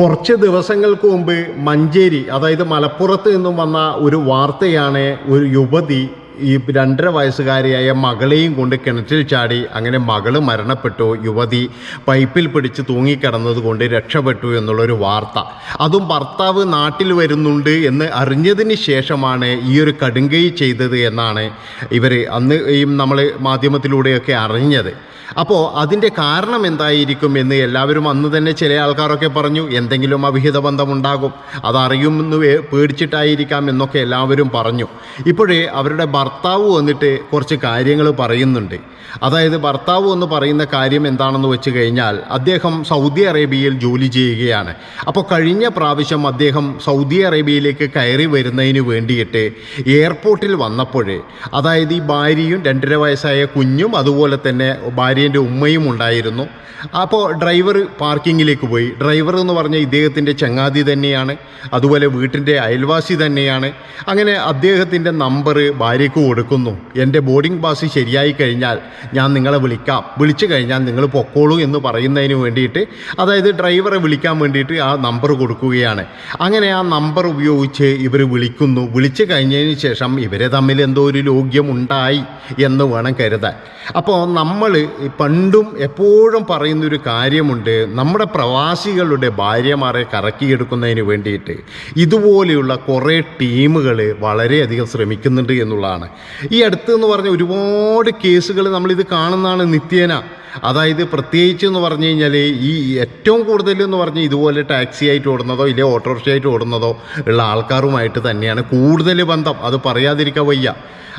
കുറച്ച് ദിവസങ്ങൾക്ക് മുമ്പ് മഞ്ചേരി അതായത് മലപ്പുറത്ത് നിന്നും വന്ന ഒരു വാർത്തയാണ് ഒരു യുവതി ഈ രണ്ടര വയസ്സുകാരിയായ മകളെയും കൊണ്ട് കിണറ്റിൽ ചാടി അങ്ങനെ മകൾ മരണപ്പെട്ടു യുവതി പൈപ്പിൽ പിടിച്ച് തൂങ്ങിക്കിടന്നത് കൊണ്ട് രക്ഷപ്പെട്ടു എന്നുള്ളൊരു വാർത്ത. അതും ഭർത്താവ് നാട്ടിൽ വരുന്നുണ്ട് എന്ന് അറിഞ്ഞതിന് ശേഷമാണ് ഈ ഒരു കടുങ്കൈ ചെയ്തത് എന്നാണ് ഇവർ അന്ന് ഈ നമ്മൾ മാധ്യമത്തിലൂടെയൊക്കെ അറിഞ്ഞത്. അപ്പോൾ അതിന്റെ കാരണം എന്തായിരിക്കും എന്ന് എല്ലാവരും അന്ന് തന്നെ ചില ആൾക്കാരൊക്കെ പറഞ്ഞു എന്തെങ്കിലും അവിഹിത ബന്ധമുണ്ടാകും അതറിയുമെന്ന് പേടിച്ചിട്ടായിരിക്കാം എന്നൊക്കെ എല്ലാവരും പറഞ്ഞു. ഇപ്പോഴേ അവരുടെ ഭർത്താവ് വന്നിട്ട് കുറച്ച് കാര്യങ്ങൾ പറയുന്നുണ്ട്. അതായത് ഭർത്താവ് എന്ന് പറയുന്ന കാര്യം എന്താണെന്ന് വെച്ച് കഴിഞ്ഞാൽ അദ്ദേഹം സൗദി അറേബ്യയിൽ ജോലി ചെയ്യുകയാണ്. അപ്പോൾ കഴിഞ്ഞ പ്രാവശ്യം അദ്ദേഹം സൗദി അറേബ്യയിലേക്ക് കയറി വരുന്നതിന് വേണ്ടിയിട്ട് എയർപോർട്ടിൽ വന്നപ്പോൾ അതായത് ഈ ഭാര്യയും രണ്ടര വയസ്സായ കുഞ്ഞും അതുപോലെ തന്നെ ഭാര്യന്റെ ഉമ്മയും ഉണ്ടായിരുന്നു. അപ്പോൾ ഡ്രൈവർ പാർക്കിങ്ങിലേക്ക് പോയി. ഡ്രൈവർ എന്ന് പറഞ്ഞ ഇദ്ദേഹത്തിന്റെ ചങ്ങാതി തന്നെയാണ്. അതുപോലെ വീട്ടിന്റെ അയൽവാസി തന്നെയാണ്. അങ്ങനെ അദ്ദേഹത്തിന്റെ നമ്പർ ഭാര്യയ്ക്ക് കൊടുക്കുന്നു എന്റെ ബോർഡിംഗ് പാസ് ശരിയായി കഴിഞ്ഞാൽ ഞാൻ നിങ്ങളെ വിളിക്കാം. വിളിച്ചു കഴിഞ്ഞാൽ നിങ്ങൾ പൊക്കോളൂ എന്ന് പറയുന്നതിന് വേണ്ടിയിട്ട് അതായത് ഡ്രൈവറെ വിളിക്കാൻ വേണ്ടിയിട്ട് ആ നമ്പർ കൊടുക്കുകയാണ്. അങ്ങനെ ആ നമ്പർ ഉപയോഗിച്ച് ഇവർ വിളിക്കുന്നു. വിളിച്ചു കഴിഞ്ഞതിന് ശേഷം ഇവരെ തമ്മിൽ എന്തോ ഒരു ലോഗ്യമുണ്ടായി എന്ന് വേണം കരുതാൻ. അപ്പോൾ നമ്മൾ പണ്ടും എപ്പോഴും പറയുന്നൊരു കാര്യമുണ്ട് നമ്മുടെ പ്രവാസികളുടെ ഭാര്യമാരെ കറക്കിയെടുക്കുന്നതിന് വേണ്ടിയിട്ട് ഇതുപോലെയുള്ള കുറേ ടീമുകൾ വളരെയധികം ശ്രമിക്കുന്നുണ്ട് എന്നുള്ളതാണ്. ഈ അടുത്ത് എന്ന് പറഞ്ഞ ഒരുപാട് കേസുകൾ നമ്മളിത് കാണുന്നതാണ് നിത്യേന. അതായത് പ്രത്യേകിച്ച് എന്ന് പറഞ്ഞു കഴിഞ്ഞാൽ ഈ ഏറ്റവും കൂടുതൽ എന്ന് പറഞ്ഞാൽ ഇതുപോലെ ടാക്സി ആയിട്ട് ഓടുന്നതോ ഇല്ലേ ഓട്ടോറിക്ഷ ആയിട്ട് ഓടുന്നതോ ഉള്ള ആൾക്കാരുമായിട്ട് തന്നെയാണ് കൂടുതൽ ബന്ധം. അത് പറയാതിരിക്കാൻ വയ്യ.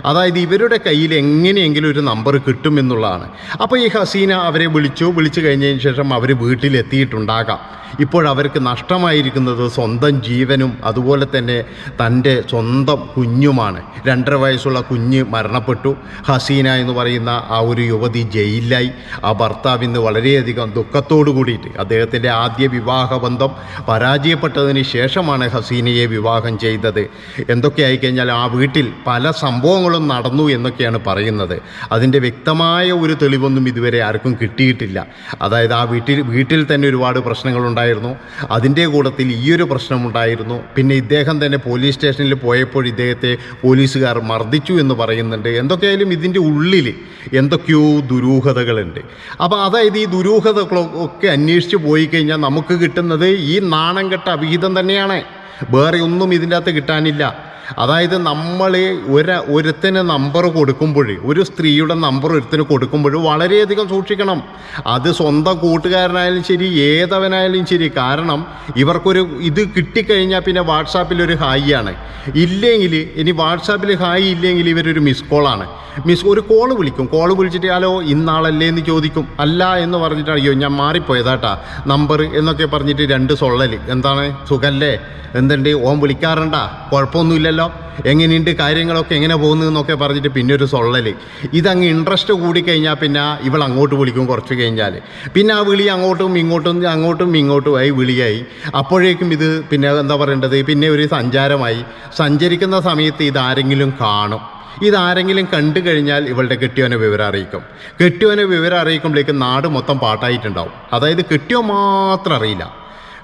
അതായത് ഇവരുടെ കയ്യിൽ എങ്ങനെയെങ്കിലും ഒരു നമ്പർ കിട്ടുമെന്നുള്ളതാണ് അപ്പോൾ ഈ ഹസീന അവരെ വിളിച്ചു. വിളിച്ചു കഴിഞ്ഞതിന് ശേഷം അവർ വീട്ടിലെത്തിയിട്ടുണ്ടാകാം. ഇപ്പോഴവർക്ക് നഷ്ടമായിരിക്കുന്നത് സ്വന്തം ജീവനും അതുപോലെ തന്നെ തന്റെ സ്വന്തം കുഞ്ഞുമാണ്. രണ്ടര വയസ്സുള്ള കുഞ്ഞ് മരണപ്പെട്ടു. ഹസീന എന്ന് പറയുന്ന ആ ഒരു യുവതി ജയിലിലായി. ആ ഭർത്താവ് ഇന്ന് വളരെയധികം ദുഃഖത്തോടു കൂടിയിട്ട് അദ്ദേഹത്തിന്റെ ആദ്യ വിവാഹ ബന്ധം പരാജയപ്പെട്ടതിന് ശേഷമാണ് ഹസീനയെ വിവാഹം ചെയ്തത്. എന്തൊക്കെ ആയിക്കഴിഞ്ഞാൽ ആ വീട്ടിൽ പല സംഭവങ്ങളും നടന്നു എന്നൊക്കെയാണ് പറയുന്നത്. അതിന്റെ വ്യക്തമായ ഒരു തെളിവൊന്നും ഇതുവരെ ആർക്കും കിട്ടിയിട്ടില്ല. അതായത് ആ വീട്ടിൽ വീട്ടിൽ തന്നെ ഒരുപാട് പ്രശ്നങ്ങളുണ്ടായിരുന്നു അതിന്റെ കൂട്ടത്തിൽ ഈയൊരു പ്രശ്നമുണ്ടായിരുന്നു പിന്നെ ഇദ്ദേഹം തന്നെ പോലീസ് സ്റ്റേഷനിൽ പോയപ്പോൾ ഇദ്ദേഹത്തെ പോലീസുകാർ മർദ്ദിച്ചു. എന്ന് പറയുന്നുണ്ട്. എന്തൊക്കെയായാലും ഇതിന്റെ ഉള്ളിൽ എന്തൊക്കെയോ ദുരൂഹതകളുണ്ട്. അപ്പോൾ അതായത് ഈ ദുരൂഹതകളൊക്കെ അന്വേഷിച്ച് പോയി കഴിഞ്ഞാൽ നമുക്ക് കിട്ടുന്നത് ഈ നാണം കെട്ട അവിഹിതം തന്നെയാണ്. വേറെ ഒന്നും ഇതിന്റെ അകത്ത് കിട്ടാനില്ല. അതായത് നമ്മൾ ഒരു ഒരുത്തിന് നമ്പർ കൊടുക്കുമ്പോൾ ഒരു സ്ത്രീയുടെ നമ്പർ ഒരുത്തിന് കൊടുക്കുമ്പോൾ വളരെയധികം സൂക്ഷിക്കണം. അത് സ്വന്തം കൂട്ടുകാരനായാലും ശരി ഏതവനായാലും ശരി. കാരണം ഇവർക്കൊരു ഇത് കിട്ടിക്കഴിഞ്ഞാൽ പിന്നെ വാട്സാപ്പിൽ ഒരു ഹായ് ആണ്. ഇല്ലെങ്കിൽ ഇനി വാട്സാപ്പിൽ ഹായ് ഇല്ലെങ്കിൽ ഇവരൊരു മിസ് കോളാണ് മിസ് ഒരു കോൾ വിളിക്കും. കോൾ വിളിച്ചിട്ട് ഹലോ ഇന്നാളല്ലേ? എന്ന് ചോദിക്കും. അല്ല എന്ന് പറഞ്ഞിട്ട് അയ്യോ ഞാൻ മാറിപ്പോയതാട്ടാ. നമ്പർ എന്നൊക്കെ പറഞ്ഞിട്ട് രണ്ട് സൊള്ളൽ എന്താണ്? സുഖല്ലേ? എന്തുണ്ട്? ഓൻ വിളിക്കാറുണ്ടാ? കുഴപ്പമൊന്നുമില്ലല്ലോ. എങ്ങനെയുണ്ട് കാര്യങ്ങളൊക്കെ എങ്ങനെ പോകുന്നു എന്നൊക്കെ പറഞ്ഞിട്ട് പിന്നെ ഒരു സൊള്ളൽ. ഇതങ്ങ് ഇൻട്രസ്റ്റ് കൂടിക്കഴിഞ്ഞാൽ പിന്നെ ഇവൾ അങ്ങോട്ട് വിളിക്കും കുറച്ച് കഴിഞ്ഞാൽ പിന്നെ ആ വിളി അങ്ങോട്ടും ഇങ്ങോട്ടും അങ്ങോട്ടും ഇങ്ങോട്ടും ആയി വിളിയായി. അപ്പോഴേക്കും ഇത് പിന്നെ എന്താ പറയേണ്ടത്? പിന്നെ ഒരു സഞ്ചാരമായി. സഞ്ചരിക്കുന്ന സമയത്ത് ഇതാരെങ്കിലും കാണും. ഇതാരെങ്കിലും കണ്ടു കഴിഞ്ഞാൽ ഇവളുടെ കെട്ടിയോനെ വിവരം അറിയിക്കും. കെട്ടിയോനെ വിവരം അറിയിക്കുമ്പോഴേക്കും നാട് മൊത്തം പാട്ടായിട്ടുണ്ടാവും. അതായത് കെട്ടിയോ മാത്രം അറിയില്ല.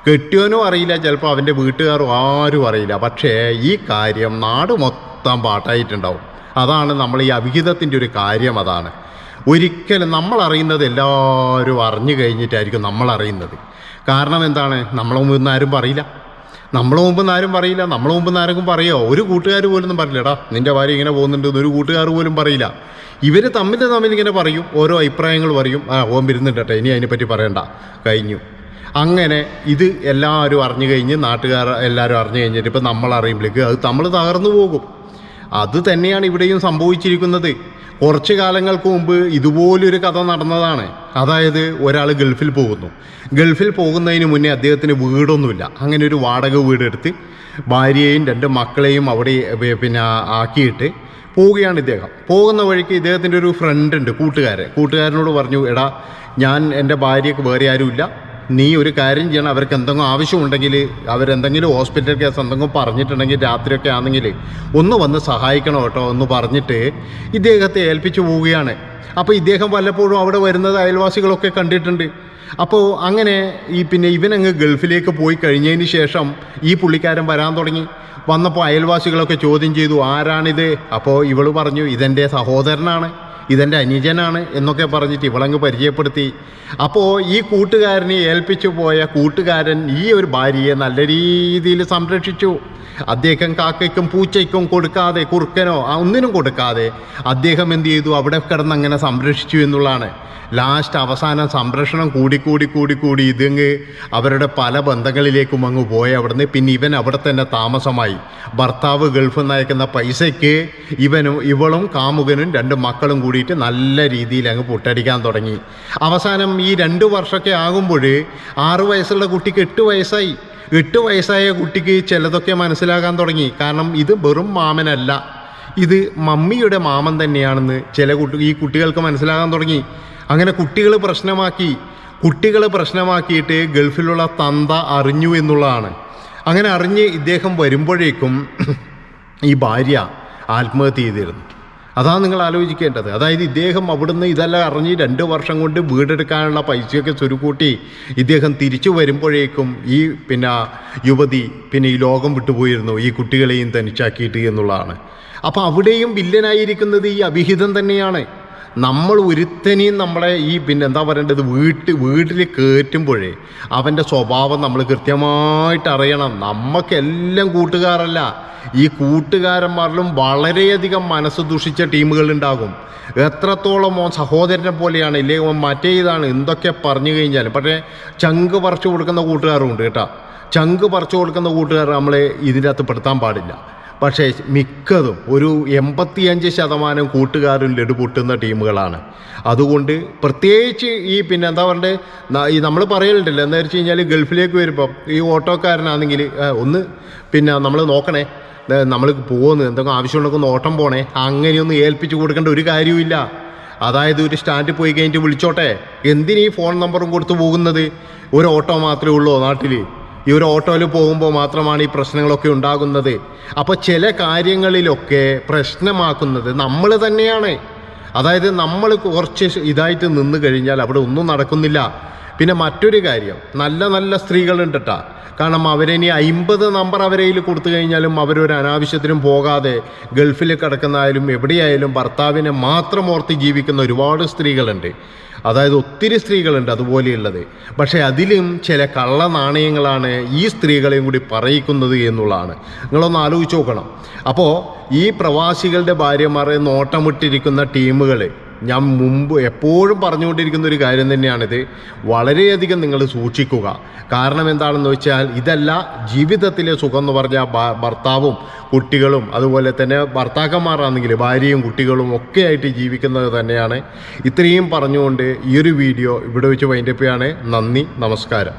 കെട്ടിയോനും അറിയില്ല ചിലപ്പോൾ അവന്റെ വീട്ടുകാരും ആരും അറിയില്ല. പക്ഷേ ഈ കാര്യം നാട് മൊത്തം പാട്ടായിട്ടുണ്ടാവും. അതാണ് നമ്മൾ ഈ അവിഹിതത്തിന്റെ ഒരു കാര്യം അതാണ്. ഒരിക്കലും നമ്മൾ അറിയുന്നത് എല്ലാവരും അറിഞ്ഞു കഴിഞ്ഞിട്ടായിരിക്കും നമ്മൾ അറിയുന്നത്. കാരണം എന്താണ്? നമ്മളെ മുമ്പ് നിന്ന് ആരും പറയില്ല. നമ്മളെ മുമ്പ് ആരും പറയില്ല. നമ്മളെ മുമ്പ് ആർക്കും പറയോ? ഒരു കൂട്ടുകാർ പോലും പറയില്ലടാ. നിന്റെ ഭാര്യ ഇങ്ങനെ പോകുന്നുണ്ട് ഒരു കൂട്ടുകാർ പോലും പറയില്ല. ഇവർ തമ്മിൽ തമ്മിൽ ഇങ്ങനെ പറയും. ഓരോ അഭിപ്രായങ്ങൾ പറയും. ആ ഓൻ കേട്ടോ ഇനി അതിനെപ്പറ്റി പറയണ്ട. കഴിഞ്ഞു. അങ്ങനെ ഇത് എല്ലാവരും അറിഞ്ഞു കഴിഞ്ഞ് നാട്ടുകാർ എല്ലാവരും അറിഞ്ഞു കഴിഞ്ഞിട്ട് ഇപ്പം നമ്മൾ അറിയുമ്പോഴേക്ക് അത് നമ്മൾ തകർന്നു പോകും. അത് തന്നെയാണ് ഇവിടെയും സംഭവിച്ചിരിക്കുന്നത്. കുറച്ച് കാലങ്ങൾക്ക് മുമ്പ് ഇതുപോലൊരു കഥ നടന്നതാണ്. അതായത് ഒരാൾ ഗൾഫിൽ പോകുന്നു. ഗൾഫിൽ പോകുന്നതിന് മുന്നേ അദ്ദേഹത്തിന് വീടൊന്നുമില്ല. അങ്ങനെ ഒരു വാടക വീടെടുത്ത് ഭാര്യയെയും രണ്ട് മക്കളെയും അവിടെ പിന്നെ ആക്കിയിട്ട് പോവുകയാണ് ഇദ്ദേഹം. പോകുന്ന വഴിക്ക് ഇദ്ദേഹത്തിന്റെ ഒരു ഫ്രണ്ട് ഉണ്ട് കൂട്ടുകാരൻ. കൂട്ടുകാരനോട് പറഞ്ഞു എടാ ഞാൻ എന്റെ ഭാര്യയ്ക്ക് വേറെ ആരുമില്ല. നീ ഒരു കാര്യം ചെയ്യണം. അവർക്ക് എന്തെങ്കിലും ആവശ്യമുണ്ടെങ്കിൽ അവരെന്തെങ്കിലും ഹോസ്പിറ്റൽ കേസ് എന്തെങ്കിലും പറഞ്ഞിട്ടുണ്ടെങ്കിൽ രാത്രിയൊക്കെ ആണെങ്കിൽ ഒന്ന് വന്ന് സഹായിക്കണം കേട്ടോ എന്ന് പറഞ്ഞിട്ട് ഇദ്ദേഹത്തെ ഏൽപ്പിച്ചു പോവുകയാണ്. അപ്പോൾ ഇദ്ദേഹം വല്ലപ്പോഴും അവിടെ വരുന്നത് അയൽവാസികളൊക്കെ കണ്ടിട്ടുണ്ട്. അപ്പോൾ അങ്ങനെ ഈ പിന്നെ ഇവനങ്ങ് ഗൾഫിലേക്ക് പോയി കഴിഞ്ഞതിന് ശേഷം ഈ പുള്ളിക്കാരൻ വരാൻ തുടങ്ങി. വന്നപ്പോൾ അയൽവാസികളൊക്കെ ചോദ്യം ചെയ്തു ആരാണിത്? അപ്പോൾ ഇവൾ പറഞ്ഞു ഇതെന്റെ സഹോദരനാണ്. ഇതെന്റെ അനുജനാണ് എന്നൊക്കെ പറഞ്ഞിട്ട് ഇവളങ്ങ് പരിചയപ്പെടുത്തി. അപ്പോൾ ഈ കൂട്ടുകാരനെ ഏൽപ്പിച്ചു പോയ കൂട്ടുകാരൻ ഈ ഒരു ഭാര്യയെ നല്ല രീതിയിൽ സംരക്ഷിച്ചു. അദ്ദേഹം കാക്കയ്ക്കും പൂച്ചയ്ക്കും കൊടുക്കാതെ കുറുക്കനോ ഒന്നിനും കൊടുക്കാതെ അദ്ദേഹം എന്ത് ചെയ്തു? അവിടെ കിടന്ന് അങ്ങനെ സംരക്ഷിച്ചു എന്നുള്ളതാണ്. ലാസ്റ്റ് അവസാനം സംരക്ഷണം കൂടിക്കൂടി കൂടിക്കൂടി കൂടി കൂടി ഇതങ്ങ് അവരുടെ പല ബന്ധങ്ങളിലേക്കും അങ്ങ് പോയി. അവിടുന്ന് പിന്നെ ഇവൻ അവിടെ തന്നെ താമസമായി. ഭർത്താവ് ഗൾഫിൽ നിന്ന് അയക്കുന്ന പൈസയ്ക്ക് ഇവനും ഇവളും കാമുകനും രണ്ട് മക്കളും കൂടിയിട്ട് നല്ല രീതിയിൽ അങ്ങ് പൊട്ടടിക്കാൻ തുടങ്ങി. അവസാനം ഈ രണ്ട് വർഷമൊക്കെ ആകുമ്പോൾ ആറു വയസ്സുള്ള കുട്ടിക്ക് എട്ട് വയസ്സായി. എട്ട് വയസ്സായ കുട്ടിക്ക് ചിലതൊക്കെ മനസ്സിലാകാൻ തുടങ്ങി. കാരണം ഇത് വെറും മാമനല്ല. ഇത് മമ്മിയുടെ മാമൻ തന്നെയാണെന്ന് ചില കുട്ടി ഈ കുട്ടികൾക്ക് മനസ്സിലാകാൻ തുടങ്ങി. അങ്ങനെ കുട്ടികൾ പ്രശ്നമാക്കി. കുട്ടികൾ പ്രശ്നമാക്കിയിട്ട് ഗൾഫിലുള്ള തന്ത അറിഞ്ഞു എന്നുള്ളതാണ്. അങ്ങനെ അറിഞ്ഞ് ഇദ്ദേഹം വരുമ്പോഴേക്കും ഈ ഭാര്യ ആത്മഹത്യ ചെയ്തിരുന്നു. അതാണ് നിങ്ങൾ ആലോചിക്കേണ്ടത്. അതായത് ഇദ്ദേഹം അവിടുന്ന് ഇതെല്ലാം അറിഞ്ഞ് രണ്ട് വർഷം കൊണ്ട് വീടെടുക്കാനുള്ള പൈസയൊക്കെ ചുരുക്കൂട്ടി ഇദ്ദേഹം തിരിച്ചു വരുമ്പോഴേക്കും ഈ പിന്നെ യുവതി പിന്നെ ഈ ലോകം വിട്ടുപോയിരുന്നു. ഈ കുട്ടികളെയും തനിച്ചാക്കിയിട്ട് എന്നുള്ളതാണ്. അപ്പോൾ അവിടെയും വില്ലനായിരിക്കുന്നത് ഈ അഭിഹിതം തന്നെയാണ്. നമ്മൾ ഒരുത്തനെയും നമ്മളെ ഈ പിന്നെ എന്താ പറയേണ്ടത്? വീട്ട് വീട്ടിൽ കയറ്റുമ്പോഴേ അവന്റെ സ്വഭാവം നമ്മൾ കൃത്യമായിട്ട് അറിയണം. നമുക്കെല്ലാം കൂട്ടുകാരല്ല. ഈ കൂട്ടുകാരന്മാരിലും വളരെയധികം മനസ്സ് ദുഷിച്ച ടീമുകളുണ്ടാകും എത്രത്തോളം ഓൻ സഹോദരനെ പോലെയാണ് ഇല്ലേ ഓൻ മറ്റേ ഇതാണ് എന്തൊക്കെ പറഞ്ഞു കഴിഞ്ഞാലും. പക്ഷേ ചങ്ക് പറിച്ചു കൊടുക്കുന്ന കൂട്ടുകാരുണ്ട് കേട്ടോ. ചങ്ക് പറിച്ചു കൊടുക്കുന്ന കൂട്ടുകാർ നമ്മളെ ഇതിന്റെ അകത്ത് പെടുത്താൻ പാടില്ല. പക്ഷേ മിക്കതും ഒരു എൺപത്തിയഞ്ച് ശതമാനം കൂട്ടുകാരും ലഡു പൊട്ടുന്ന ടീമുകളാണ്. അതുകൊണ്ട് പ്രത്യേകിച്ച് ഈ പിന്നെ എന്താ പറയണ്ടേ ഈ നമ്മൾ പറയലുണ്ടല്ലോ എന്താ വെച്ച് കഴിഞ്ഞാൽ ഗൾഫിലേക്ക് വരുമ്പം ഈ ഓട്ടോക്കാരനാണെങ്കിൽ ഒന്ന് പിന്നെ നമ്മൾ നോക്കണേ നമ്മൾ പോകുന്നു എന്തെങ്കിലും ആവശ്യമുണ്ടെങ്കിൽ ഒന്ന് ഓട്ടം പോണേ അങ്ങനെയൊന്നും ഏൽപ്പിച്ച് കൊടുക്കേണ്ട ഒരു കാര്യവുമില്ല. അതായത് ഒരു സ്റ്റാൻഡിൽ പോയി കഴിഞ്ഞിട്ട് വിളിച്ചോട്ടെ എന്തിനീ ഫോൺ നമ്പറും കൊടുത്തു പോകുന്നത്? ഒരു ഓട്ടോ മാത്രമേ ഉള്ളൂ നാട്ടിൽ ഈ ഒരു ഓട്ടോയിൽ പോകുമ്പോൾ മാത്രമാണ് ഈ പ്രശ്നങ്ങളൊക്കെ ഉണ്ടാകുന്നത്. അപ്പോൾ ചില കാര്യങ്ങളിലൊക്കെ പ്രശ്നമാക്കുന്നത് നമ്മൾ തന്നെയാണ്. അതായത് നമ്മൾ കുറച്ച് ഇതായിട്ട് നിന്ന് കഴിഞ്ഞാൽ അവിടെ ഒന്നും നടക്കുന്നില്ല. പിന്നെ മറ്റൊരു കാര്യം നല്ല നല്ല സ്ത്രീകളുണ്ട് കേട്ടോ കാരണം അവരിനി അമ്പത് നമ്പർ അവരയിൽ കൊടുത്തു കഴിഞ്ഞാലും അവരൊരു അനാവശ്യത്തിനും പോകാതെ ഗൾഫിൽ കിടക്കുന്നതായാലും എവിടെയായാലും ഭർത്താവിനെ മാത്രം ഓർത്ത് ജീവിക്കുന്ന ഒരുപാട് സ്ത്രീകളുണ്ട്. അതായത് ഒത്തിരി സ്ത്രീകളുണ്ട് അതുപോലെയുള്ളത്. പക്ഷേ അതിലും ചില കള്ള നാണയങ്ങളാണ് ഈ സ്ത്രീകളെയും കൂടി പറയിക്കുന്നത് എന്നുള്ളതാണ്. നിങ്ങളൊന്ന് ആലോചിച്ച് നോക്കണം. അപ്പോൾ ഈ പ്രവാസികളുടെ ഭാര്യമാരെ നോട്ടമിട്ടിരിക്കുന്ന ടീമുകൾ ഞാൻ മുമ്പ് എപ്പോഴും പറഞ്ഞുകൊണ്ടിരിക്കുന്ന ഒരു കാര്യം തന്നെയാണിത്. വളരെയധികം നിങ്ങൾ സൂക്ഷിക്കുക. കാരണം എന്താണെന്ന് വെച്ചാൽ ഇതല്ല ജീവിതത്തിലെ സുഖം എന്ന് പറഞ്ഞാൽ ഭർത്താവും കുട്ടികളും അതുപോലെ തന്നെ ഭർത്താക്കന്മാരാണെങ്കിൽ ഭാര്യയും കുട്ടികളും ഒക്കെ ആയിട്ട് ജീവിക്കുന്നത് തന്നെയാണ്. ഇത്രയും പറഞ്ഞുകൊണ്ട് ഈ ഒരു വീഡിയോ ഇവിടെ വെച്ച് വൈൻഡപ്പ് ചെയ്യാണ്. നന്ദി നമസ്കാരം.